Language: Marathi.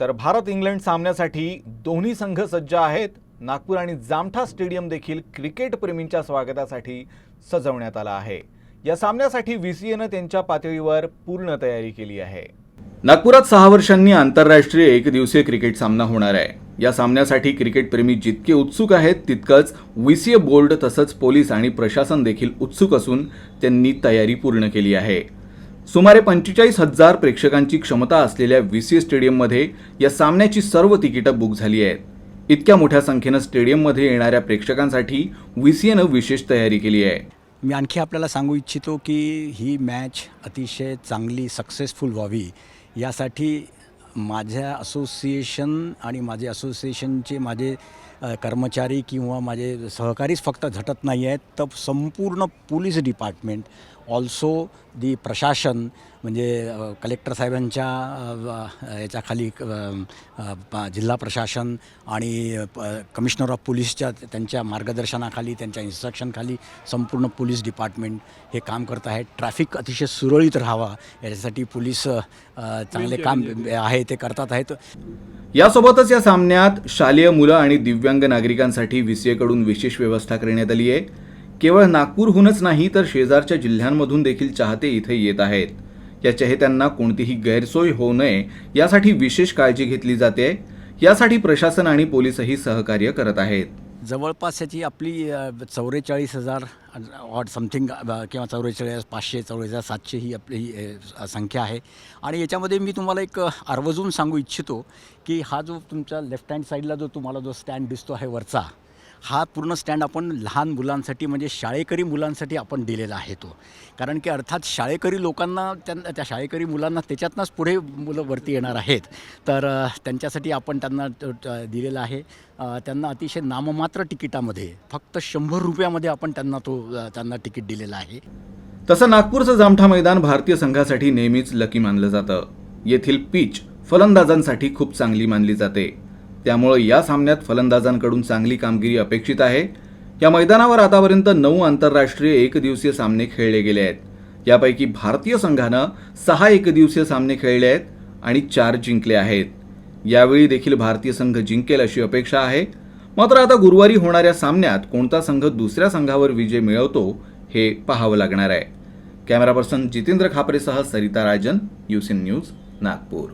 तर भारत इंग्लंड सामन्यासाठी दोन्ही संघ सज्ज आहेत. नागपूर आणि जामठा स्टेडियम देखील क्रिकेटप्रेमींच्या स्वागतासाठी सजवण्यात आला आहे. या सामन्यासाठी व्ही सी एनं त्यांच्या पातळीवर पूर्ण तयारी केली आहे. नागपुरात सहा वर्षांनी आंतरराष्ट्रीय एकदिवसीय क्रिकेट सामना होणार आहे. या सामन्यासाठी क्रिकेटप्रेमी जितके उत्सुक आहेत तितकंच व्ही सी ए बोर्ड तसंच पोलीस आणि प्रशासन देखील उत्सुक असून त्यांनी तयारी पूर्ण केली आहे. सुमारे पंचेचाळीस हजार प्रेक्षकांची क्षमता असलेल्या व्हीसीए स्टेडियममध्ये या सामन्याची सर्व तिकीटं बुक झाली आहेत. इतक्या मोठ्या संख्येनं स्टेडियममध्ये येणाऱ्या प्रेक्षकांसाठी व्ही सी एनं विशेष तयारी केली आहे. मी आणखी आपल्याला सांगू इच्छितो की ही मॅच अतिशय चांगली सक्सेसफुल व्हावी. यासाठी माझ्या असोसिएशन आणि माझे असोसिएशनचे माझे कर्मचारी किंवा माझे सहकारीच फक्त झटत नाही आहेत. तर संपूर्ण पोलीस डिपार्टमेंट ऑल्सो दी प्रशासन म्हणजे कलेक्टर साहेबांच्या याच्याखाली जिल्हा प्रशासन आणि प- कमिशनर ऑफ पोलीसच्या त्यांच्या मार्गदर्शनाखाली त्यांच्या इन्स्ट्रक्शनखाली संपूर्ण पोलीस डिपार्टमेंट हे काम करत आहे. ट्रॅफिक अतिशय सुरळीत राहावा याच्यासाठी पोलीस चांगले काम आहे ते करतात आहेत. यासोबतच या सामन्यात शालेय मुलं आणि दिव्यांग नागरिकांसाठी व्हीसीएकडून विशेष व्यवस्था करण्यात आली आहे. केवळ नागपूरहूनच नाही तर शेजारच्या जिल्ह्यांमधून देखील चाहते इथे येत आहेत. या चाहत्यांना कोणतीही गैरसोय होऊ नये यासाठी विशेष काळजी घेतली जाते. यासाठी प्रशासन आणि पोलीसही सहकार्य करत आहेत. जवळपास याची आपली चौवेचाळीस हजार ऑट समथिंग किंवा चौवेचाळीस पाचशे चौवेचाळीस सातशे ही आपली अ, संख्या आहे. आणि याच्यामध्ये मी तुम्हाला एक आर्वजून सांगू इच्छितो की हा जो तुमच्या लेफ्ट हँड साईडला जो तुम्हाला जो स्टँड दिसतो आहे वरचा हा पूर्ण स्टँड आपण लहान मुलांसाठी म्हणजे शाळेकरी मुलांसाठी आपण दिलेला आहे तो. कारण की अर्थात शाळेकरी लोकांना त्यांना त्या शाळेकरी मुलांना त्याच्यातनंच पुढे मुलं वरती येणार आहेत. तर त्यांच्यासाठी आपण त्यांना दिलेला आहे. त्यांना अतिशय नाममात्र तिकिटामध्ये फक्त शंभर रुपयामध्ये आपण त्यांना तो त्यांना तिकीट दिलेलं आहे. तसं नागपूरचं जामठा मैदान भारतीय संघासाठी नेहमीच लकी मानलं जातं. येथील पिच फलंदाजांसाठी खूप चांगली मानली जाते. त्यामुळं या सामन्यात फलंदाजांकडून चांगली कामगिरी अपेक्षित आहे. या मैदानावर आतापर्यंत नऊ आंतरराष्ट्रीय एकदिवसीय सामने खेळले गेले आहेत. यापैकी भारतीय संघानं सहा एकदिवसीय सामने खेळले आहेत आणि चार जिंकले आहेत. यावेळी देखील भारतीय संघ जिंकेल अशी अपेक्षा आहे. मात्र आता गुरुवारी होणाऱ्या सामन्यात कोणता संघ दुसऱ्या संघावर विजय मिळवतो हे पाहावं लागणार आहे. कॅमेरा पर्सन जितेंद्र खापरेसह सरिता राजन युसिन न्यूज नागपूर.